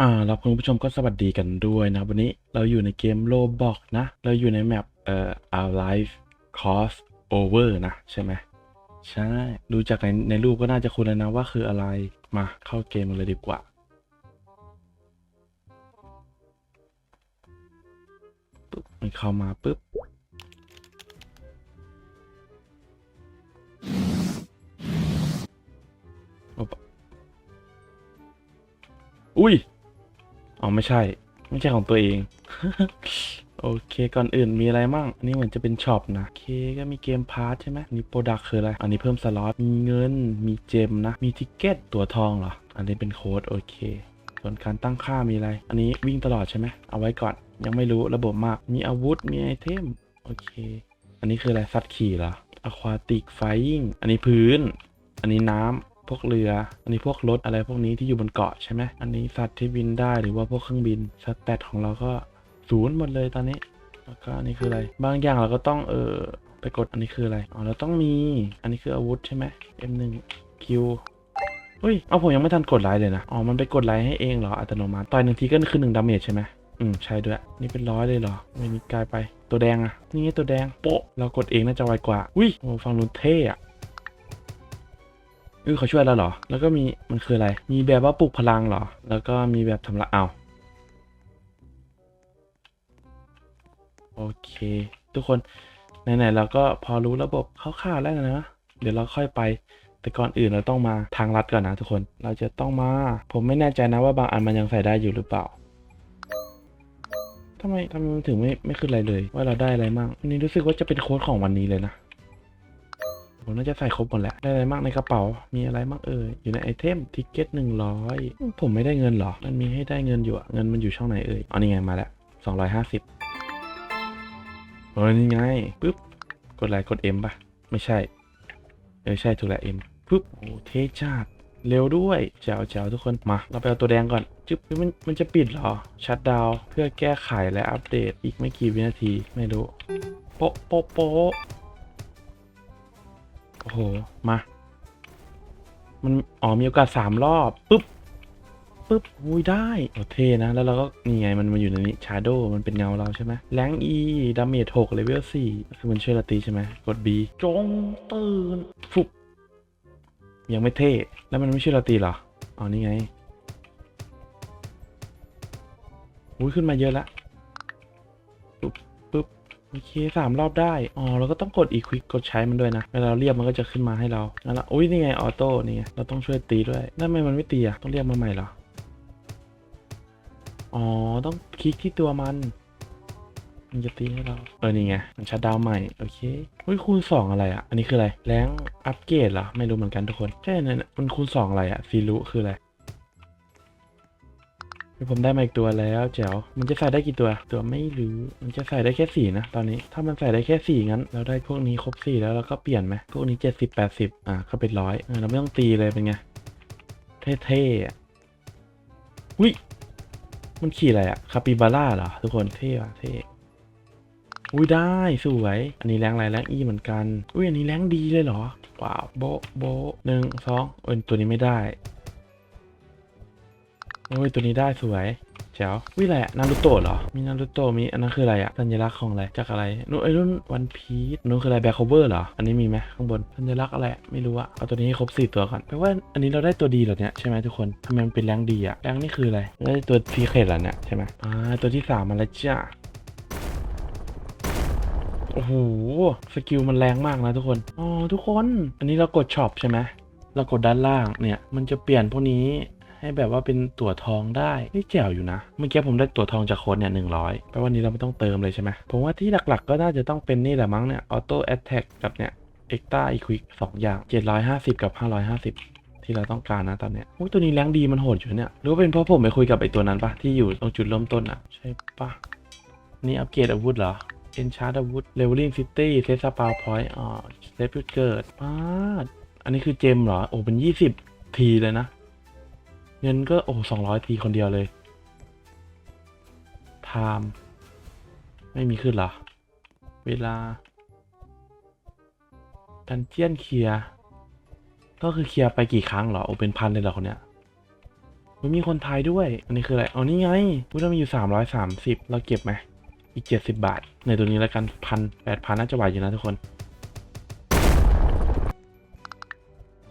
อ่าแล้วคุณผู้ชมก็สวัสดีกันด้วยนะวันนี้เราอยู่ในเกมโลบอกนะ เราอยู่ในแมปเอ่อ Our Life Cross Over นะ ใช่ไหมใช่ ดูจากในในรูปก็น่าจะคุ้นแล้วนะว่าคืออะไรมาเข้าเกมกันเลยดีกว่า ปุ๊บ มันเข้ามาปุ๊บ อุ้ย อ๋อไม่ใช่ ไม่ใช่ของตัวเอง โอเคก่อนอื่นมีอะไรมั่ง อันนี้เหมือนจะเป็นช็อปนะ โอเคก็มีเกมพาร์ทใช่ไหมอันนี้โปรดักคืออะไร อันนี้เพิ่มสล็อต มีเงิน มีเจมนะ มีทิกเก็ตตัวทองเหรอ อันนี้เป็นโค้ดโอเค ส่วนการตั้งค่ามีอะไร อันนี้วิ่งตลอดใช่ไหม เอาไว้ก่อน ยังไม่รู้ระบบมาก มีอาวุธ มีไอเทม โอเค อันนี้คืออะไร สัตว์ขี่เหรอ Aquatic Flying อันนี้พื้น อันนี้น้ำ พวกเรือ อันนี้พวกรถอะไรพวกนี้ที่อยู่บนเกาะใช่ไหมอันนี้สัตว์ที่บินได้หรือว่าพวกเครื่องบินสแตทของเราก็ศูนย์หมดเลยตอนนี้ แล้วก็อันนี้คืออะไร บางอย่างเราก็ต้องเออไปกดอันนี้คืออะไร อ๋อเราต้องมี อันนี้คืออาวุธใช่ไหม M1 Q เฮ้ย เอาผมยังไม่ทันกดไลค์เลยนะ อ๋อ มันไปกดไลค์ให้เองเหรออัตโนมัติ ต่อยหนึ่งทีก็คือหนึ่งดาเมจใช่ไหมอืม ใช่ด้วย นี่เป็นร้อยเลยเหรอ ไม่มีกลายไป ตัวแดงอะนี่ไงตัวแดง โปะ เรากดเองน่าจะไวกว่า อุ้ยโอ้ฟังนู้นเท่อะ เออเขาช่วยเราเหรอ แล้วก็มีมันคืออะไร มีแบบว่าปลุกพลังเหรอ แล้วก็มีแบบทำละเอาโอเค ทุกคนไหนๆเราก็พอรู้ระบบคร่าวๆแล้วนะเดี๋ยวเราค่อยไป แต่ก่อนอื่นเราต้องมาทางลัดก่อนนะทุกคนเราจะต้องมา ผมไม่แน่ใจนะว่าบางอันมันยังใส่ได้อยู่หรือเปล่าทำไมทำไมมันถึงไม่ไม่ขึ้นอะไรเลย ว่าเราได้อะไรมั่งอันนี้รู้สึกว่าจะเป็นโค้ดของวันนี้เลยนะ ผมน่าจะใส่ครบหมดแล้วได้อะไรมั่งในกระเป๋า มีอะไรมั่งเอ่ยอยู่ในไอเทมทิกเก็ตหนึ่งร้อยผมไม่ได้เงินเหรอ มันมีให้ได้เงินอยู่อะเงินมันอยู่ช่องไหนเอ่ยเอ๋อนี่ไงมาแล้วสองร้อยห้าสิบเออนี่ไงปึ๊บกดไลค์กด M ป่ะ ไม่ใช่ เออใช่ถูกแล้ว M ปึ๊บโอ้เทจัดเร็วด้วยแจ๋วแจ๋วทุกคนมา เราไปเอาตัวแดงก่อนจึ๊บมันมันจะปิดเหรอ ชัดดาวเพื่อแก้ไขและอัปเดตอีกไม่กี่วินาที ไม่รู้โป๊ะโป๊ะโป๊ะ อ้โห มา มัน อ๋อ มีโอกาสสามรอบปึ๊บปึ๊บอุ้ยได้โอเทนะ แล้วเราก็ นี่ไง มันมาอยู่ในนี้ชาร์โดมันเป็นเงาเราใช่ไหมแรงอีดาเมจหกเลเวลสี่คือมันช่วยเราตีใช่ไหมกด B จงตื่นฟุบยังไม่เท่ แล้วมันไม่ช่วยเราตีเหรอ อ๋อ นี่ไงอุ้ยขึ้นมาเยอะละ โอเคสามรอบได้ อ๋อ เราก็ต้องกดอีควิกกดใช้มันด้วยนะ เวลาเราเรียกมันก็จะขึ้นมาให้เรานั่นละอุ้ยนี่ไงออโต้ นี่ไง เราต้องช่วยตีด้วยทำไมมันไม่ตีอะ ต้องเรียกมาใหม่เหรอ อ๋อ ต้องคลิกที่ตัวมัน มันจะตีให้เรา เออ นี่ไง มันชัดดาวใหม่ โอเคอุ้ยคูณสองอะไรอะ อันนี้คืออะไร แรงอัปเกรดเหรอ ไม่รู้เหมือนกันทุกคน ใช่นั่นน่ะมันคูณสองอะไรอะซีรุคืออะไร ผมได้มาอีกตัวแล้วแจ๋วมันจะใส่ได้กี่ตัว ตัวไม่รู้ มันจะใส่ได้แค่สี่นะตอนนี้ ถ้ามันใส่ได้แค่สี่งั้น เราได้พวกนี้ครบสี่แล้วเราก็เปลี่ยนไหมพวกนี้เจ็ดสิบแปดสิบอะก็เป็นร้อยเราไม่ต้องตีเลยเป็นไง เท่ๆอะอุ้ยมันขี่อะไรอะคาปิบาร่าเหรอทุกคนเท่อะเท่อุ้ยได้สวย อันนี้แรงไรแรงอีเหมือนกัน อุ้ยอันนี้แรงดีเลยเหรอว้าวโบโบหนึ่งสองเอ้ยตัวนี้ไม่ได้ โอ้ยตัวนี้ได้สวยแจ๋วอุ้ยอะไรอะนารูโตะเหรอ มีนารูโตะมีอันนั้นคืออะไรอะสัญลักษณ์ของอะไรจากอะไรนู่นไอ้นู่นวันพีชนู่นคืออะไรแบ็คโคเวอร์เหรอ อันนี้มีไหมข้างบนสัญลักษณ์อะไรไม่รู้อะเอาตัวนี้ให้ครบสี่ตัวก่อนแปลว่าอันนี้เราได้ตัวดีเหรอเนี่ยใช่ไหมทุกคนทำไมมันเป็นแรงดีอะแรงนี่คืออะไรได้ตัวซีเคทเหรอเนี่ยใช่ไหมอ่าตัวที่สามมาแล้วจ้าโอ้โหสกิลมันแรงมากนะทุกคนอ๋อทุกคน อันนี้เรากดช็อปใช่ไหมเรากดด้านล่างเนี่ยมันจะเปลี่ยนพวกนี้ ให้แบบว่าเป็นตั๋วทองได้นี่แจ๋วอยู่นะ เมื่อกี้ผมได้ตั๋วทองจากโค้ดเนี่ยหนึ่งร้อยแปลว่านี้เราไม่ต้องเติมเลยใช่ไหมผมว่าที่หลักๆ ก็น่าจะต้องเป็นนี่แหละมั้งเนี่ยออโต้แอตแทกกับเนี่ยเอ็กต้าอีควิกสองอย่างเจ็ดร้อยห้าสิบกับห้าร้อยห้าสิบที่เราต้องการนะตอนเนี้ยโอ้ตัวนี้แรงดีมันโหดอยู่เนี่ยหรือว่าเป็นเพราะผมไปคุยกับไอตัวนั้นปะที่อยู่ตรงจุดเริ่มต้นอะใช่ปะนี่อัปเกรดอาวุธเหรอเอนชาร์ดอาวุธเลเวลลิ่งซิตี้เซสปาวพอยต์อ๋อเซฟจุดเกิดป้าอันนี้คือเจมเหรอ โอ้เป็นยี่สิบทีเลยนะ เงินก็โอ้สองร้อยทีคนเดียวเลยไทม์ไม่มีขึ้นเหรอ เวลาดันเจียนเคลียก็คือเคลียไปกี่ครั้งเหรอ โอ้เป็นพันเลยเหรอคนเนี้ยเฮ้ยฮ้ยมีคนไทยด้วย อันนี้คืออะไรอ๋อนี่ไงพูดว่ามีอยู่330เราเก็บไหมอีก70บาท ในตัวนี้แล้วกันพันแปดพันน่าจะไหวอยู่นะทุกคน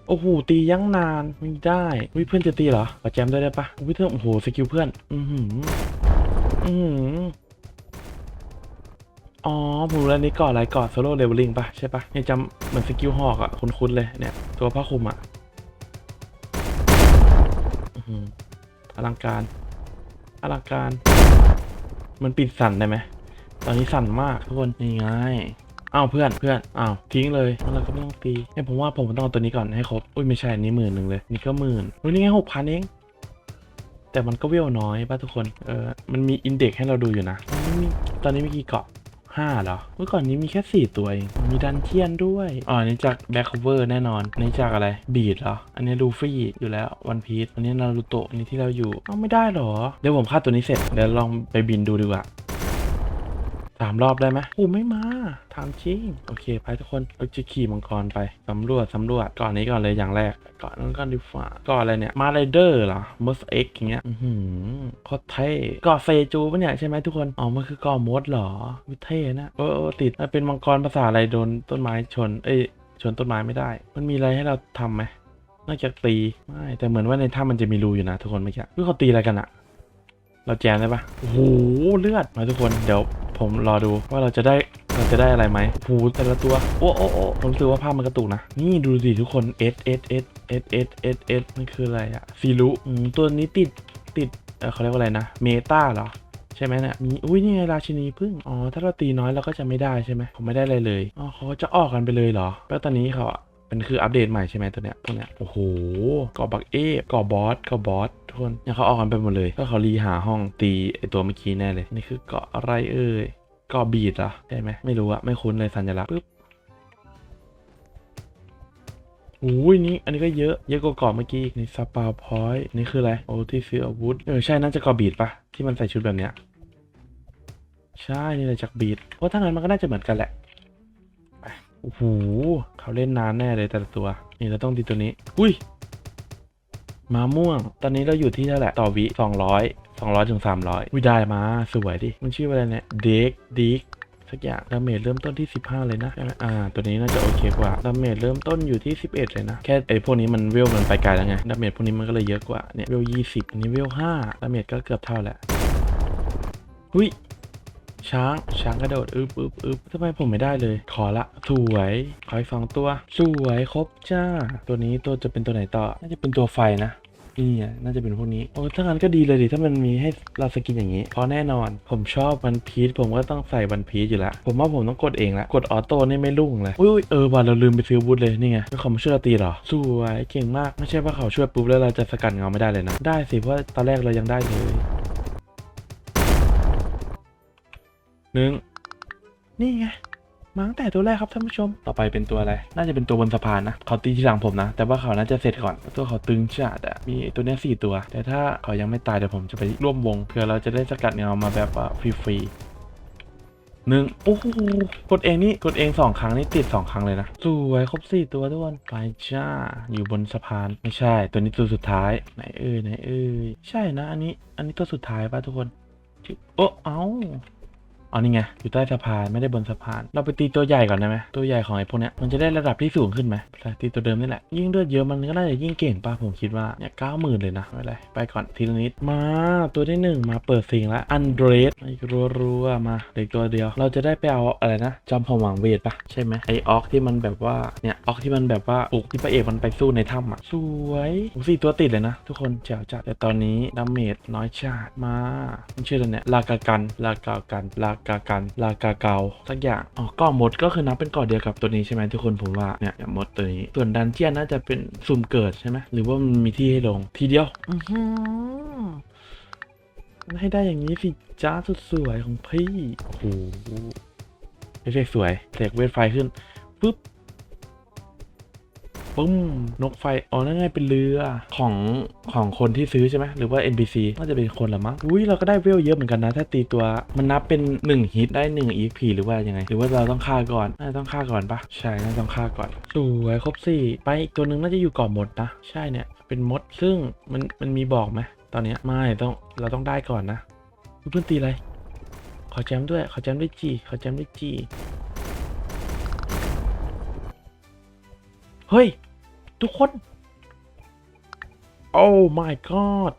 โอ้โหตียั้งนานไม่ได้วิเพื่อนจะตีเหรอขอแจมด้ได้ปะวิเพื่อนโอ้โหสกิลเพื่อน อือหืออือหืออ๋อผมรู้แล้วนี่ก่ออะไรก่อโซโล่เลเวลลิ่งปะใช่ปะเนี่ยจำเหมือนสกิลหอกอะคุ้นๆเลยเนี่ย ตัวผ้าคลุมอะอื้อหืออลังการอลังการ มันปิดสั่นได้ไหม ตอนนี้สั่นมากทุกคนนี่ไง อ้าวเพื่อนเพื่อนอ้าวทิ้งเลยแล้วเราก็ไม่ต้องตีเนี่ยผมว่าผมต้องเอาตัวนี้ก่อนให้ครบอุ้ยไม่ใช่อันนี้หมื่นหนึ่งเลยนี่ก็หมื่นอุ้ยนี่ไงหกพันเองแต่มันก็เวลน้อยป่ะทุกคนเออมันมีอินเด็กให้เราดูอยู่นะมันมีตอนนี้มีกี่เกาะห้าเหรอเมื่อก่อนนี้มีแค่สี่ตัวเอง มีดันเทียนด้วย อ๋ออันนี้จากแบ็คเวอร์แน่นอนอันนี้จากอะไร บีดเหรอ อันนี้ลูฟี่อยู่แล้ว วันพีซอันนี้นารูโตะอันนี้ที่เราอยู่ เอ้าไม่ได้เหรอ เดี๋ยวผมฆ่าตัวนี้เสร็จ เดี๋ยวลองไปบินดูดีกว่า สามรอบได้ไหมโอ้ไม่มาถามจริง โอเค ไปทุกคนเราจะขี่มังกรไปสำรวจสำรวจก่อนนี้ก่อนเลยอย่างแรกก่อนนั้นก่อนดีฟ้าก่อนอะไรเนี่ยมาไรเดอร์เหรอมอสเอ็กอย่างเงี้ยอือหือโคตรเท่ก่อเซจูปะเนี่ยใช่ไหมทุกคนอ๋อมันคือก่อมดเหรอวิเท่นะเออติดมันเป็นมังกรภาษาอะไรโดนต้นไม้ชน เอ้ยชนต้นไม้ไม่ได้ มันมีอะไรให้เราทำไหมนอกจากตีไม่แต่เหมือนว่าในถ้ำมันจะมีรูอยู่นะทุกคนเมื่อกี้เฮ้ยเขาตีอะไรกันอะเราแจมได้ปะโอ้โหเลือดมาทุกคนเดี๋ยว ผมรอดูว่าเราจะได้เราจะได้อะไรไหมโอ้โหแต่ละตัว โอ้โอ้โอ้ผมรู้สึกว่าภาพมันกระตุกนะ นี่ดูสิทุกคน S S S S S S S มันคืออะไรอะซีรุตัวนี้ติดติดเเขาเรียกว่าอะไรนะ เมตาเหรอใช่ไหมเนี่ยมีอุ้ยนี่ไงราชินีพึ่งอ๋อถ้าเราตีน้อยเราก็จะไม่ได้ใช่ไหมผมไม่ได้อะไรเลยอ๋อเขาจะออกกันไปเลยเหรอแล้วตอนนี้เขา อะเป็นคืออัปเดตใหม่ใช่ไหมตัวเนี้ยตัวเนี้ยโอ้โหก่อบักเอฟก่อบอสก่อบอสทุกคนเนี่ยเขาออกกันไปหมดเลยก็เขารีหาห้องตีไอตัวเมื่อกี้แน่เลยนี่คือเกาะอะไรเอ่ยเกาะบีดเหรอใช่ไหมไม่รู้อะไม่คุ้นเลยสัญลักษณ์ปึ๊บอุ้ยนี่อันนี้ก็เยอะเยอะกว่าเกาะเมื่อกี้อีกนี่สปาพอยต์นี่คืออะไรโอ้ที่ซื้ออาวุธเออใช่น่าจะเกาะบีดปะที่มันใส่ชุดแบบเนี้ยใช่นี่เลยจากบีดเพราะถ้างั้นมันก็น่าจะเหมือนกันแหละ โอ้โหเขาเล่นนานแน่เลยแต่ละตัว นี่เราต้องดีตัวนี้ อุ้ยมาม่วง ตอนนี้เราอยู่ที่เท่าไหร่ต่อวิสองร้อยสองร้อยถึงสามร้อยวิได้มา สวยดิ มันชื่ออะไรเนี่ย เด็กดิกสักอย่าง ดาเมจเริ่มต้นที่ 15 เลยนะ อ่า ตัวนี้น่าจะโอเคกว่า ดาเมจเริ่มต้นอยู่ที่ 11 เลยนะ แค่ไอ้พวกนี้มันเวลมันไปไกลแล้วไง ดาเมจพวกนี้มันก็เลยเยอะกว่า เนี่ยเวล20อันนี้เวล5ดาเมจก็เกือบเท่าแหละ อุ้ย ช้าง ช้างกระโดดอึบอึบอึบทำไมผมไม่ได้เลย ขอละ สวยขออีกสองตัว สวยครบจ้า ตัวนี้ตัวจะเป็นตัวไหนต่อ น่าจะเป็นตัวไฟนะนี่น่าจะเป็นพวกนี้ โอ้ถ้างั้นก็ดีเลยดิ ถ้ามันมีให้เราสกินอย่างนี้ เพราะแน่นอน ผมชอบวันพีชผมก็ต้องใส่วันพีชอยู่ล้วผมว่าผมต้องกดเองละ กดออโต้นี่ไม่รุ่งเลย อุ้ยเออว่าเราลืมไปซื้อบูทเลย นี่ไงแล้วเขามาช่วยเราตีหรอ สวย เก่งมาก ไม่ใช่ว่าเขาช่วยปุ๊บแล้วเราจะสกัดเงาไม่ได้เลยนะ ได้สิ เพราะตอนแรกเรายังได้เลย หนึ่งนี่ไงมาตั้งแต่ตัวแรกครับท่านผู้ชม ต่อไปเป็นตัวอะไร น่าจะเป็นตัวบนสะพานนะ เขาตีที่หลังผมนะ แต่ว่าเขาน่าจะเสร็จก่อน ตัวเขาตึงจัดอะมีตัวนี้สี่ตัว แต่ถ้าเขายังไม่ตายเดี๋ยวผมจะไปร่วมวง เพื่อเราจะได้สกัดเงามาแบบว่าฟรีๆหนึ่งโอ้โหกดเองนี่กดเองสองครั้งนี่ติดสองครั้งเลยนะสวยครบสี่ตัวทุกคนไปจ้า อยู่บนสะพานไม่ใช่ ตัวนี้ตัวสุดท้ายไหนเอ่ยไหนเอ่ยใช่นะ อันนี้ อันนี้ตัวสุดท้ายป่ะทุกคนโอ้เอ้า อ๋อนี่ไงอยู่ใต้สะพานไม่ได้บนสะพาน เราไปตีตัวใหญ่ก่อนได้ไหมตัวใหญ่ของไอ้พวกเนี้ยมันจะได้ระดับที่สูงขึ้นไหมตีตัวเดิมนี่แหละยิ่งเลือดเยอะมันก็น่าจะยิ่งเก่งป่ะผมคิดว่าเนี่ยเก้าหมื่นเลยนะไม่เป็นไรไปก่อนทีละนิดมาตัวที่หนึ่งมาเปิดซิงละอันเดรสอีกรัวๆมาเด็กตัวเดียว เราจะได้ไปเอาอะไรนะ จอมพลังเวทปะใช่ไหมไอออกที่มันแบบว่าเนี่ยออกที่มันแบบว่าปลุกที่พระเอกมันไปสู้ในถ้ำอะสวยโอ้สี่ตัวติดเลยนะ ทุกคนแจ๋วจัดแต่ตอนนี้ดาเมจน้อยชาดมามันชื่ออะไรเนี่ยลากากันลากากันลากกากันลากาเกาสักอย่างอ๋อก้อมดก็คือนับเป็นก่อเดียวกับตัวนี้ใช่ไหมทุกคนผมว่าเนี่ยมดตัวนี้ส่วนดันเจียนน่าจะเป็นสุ่มเกิดใช่ไหมหรือว่ามันมีที่ให้ลงทีเดียวอือให้ได้อย่างนี้สิจ้าสุดสวยของพี่โอ้โหเอฟเฟกสวยเสกเวทไฟขึ้นปุ๊บ ปุ้มนกไฟอ๋อนั่นไงเป็นเรือของของคนที่ซื้อใช่ไหมหรือว่า NPC น่าจะเป็นคนละมั้งอุ้ยเราก็ได้เวลเยอะเหมือนกันนะ ถ้าตีตัวมันนับเป็น 1 ฮิตได้ 1 EXP หรือว่ายังไง หรือว่าเราต้องฆ่าก่อนน่าต้องฆ่าก่อนปะใช่น่าต้องฆ่าก่อนสวยครบสี่ไปอีกตัวหนึ่งน่าจะอยู่ก่อนหมดนะใช่เนี่ยเป็นมดซึ่งมันมันมีบอกไหมตอนนี้ไม่ต้องเราต้องได้ก่อนนะเพื่อนตีอะไรขอแจมด้วยขอแจมด้วยจีขอแจมด้วยจีเฮ้ย ทุกคน โอ้ my god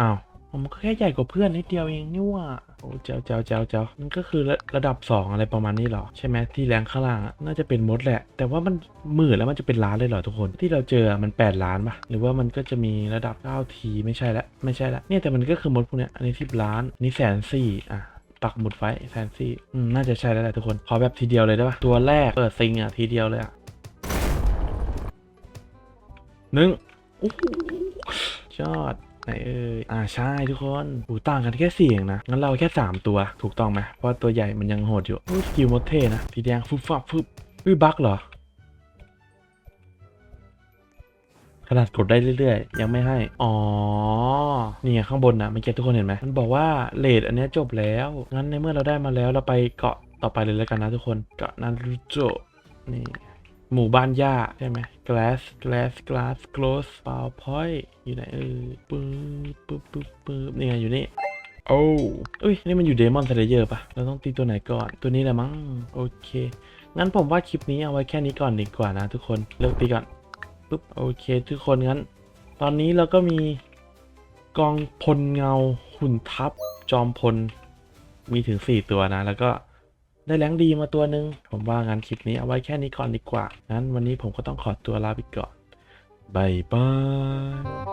อ้าวมันก็แค่ใหญ่กว่าเพื่อนนิดเดียวเองนี่ว่าโอ้เจ้าเจ้าเจ้าเจ้ามันก็คือระระดับ 2 อะไรประมาณนี้หรอ ใช่ไหมที่แรงข้างล่างน่าจะเป็นมดแหละ แต่ว่ามันหมื่นแล้วมันจะเป็นล้านเลยเหรอทุกคนที่เราเจอมัน 8 ล้านปะหรือว่ามันก็จะมีระดับ9ทีไม่ใช่ละไม่ใช่ละเนี่ยแต่มันก็คือมดพวกเนี้ยอันนี้10ล้านอันนี้แสนสี่อะปักหมุดไฟแฟนซี่อืมน่าจะใช่แล้วแหละทุกคนขอแบบทีเดียวเลยได้ปะตัวแรกเปิดซิงอะทีเดียวเลยอะ หนึ่งโอ้โหยอดไหนเอ่ยอ่าใช่ทุกคนหูต่างกันแค่สี่เองนะ งั้นเราแค่สามตัวถูกต้องไหมเพราะตัวใหญ่มันยังโหดอยู่อุ๊ยสกิลมดเทนะสีแดงฟึบฟับฟึบอุ้ยบักเหรอ ขนาดกดได้เรื่อยๆ ยังไม่ให้ อ๋อ นี่ข้างบนนะเมื่อกี้ทุกคนเห็นไหมมันบอกว่าเลดอันนี้จบแล้ว งั้นในเมื่อเราได้มาแล้วเราไปเกาะต่อไปเลยแล้วกันนะทุกคน เกาะนารูโจนี่ หมู่บ้านหญ้าใช่ไหม glass glass glass close power point อยู่ไหนเออปึ๊บปึ๊บปึ๊บปึ๊บนี่ไงอยู่นี่โอ้อุ้ย นี่มันอยู่เดมอน s เลเยอร์ปะเราต้องตีตัวไหนก่อน ตัวนี้แหละมั้ง โอเค งั้นผมว่าคลิปนี้เอาไว้แค่นี้ก่อนดีกว่านะทุกคน เลิกตีก่อน ปุ๊บ โอเคทุกคนงั้น ตอนนี้เราก็มีกองพลเงาหุ่นทัพจอมพล มีถึง 4 ตัวนะ แล้วก็ ได้แรงดีมาตัวหนึ่งผมว่างานคลิปนี้เอาไว้แค่นี้ก่อนดีกว่า นั้นวันนี้ผมก็ต้องขอตัวลาไปก่อนบายบาย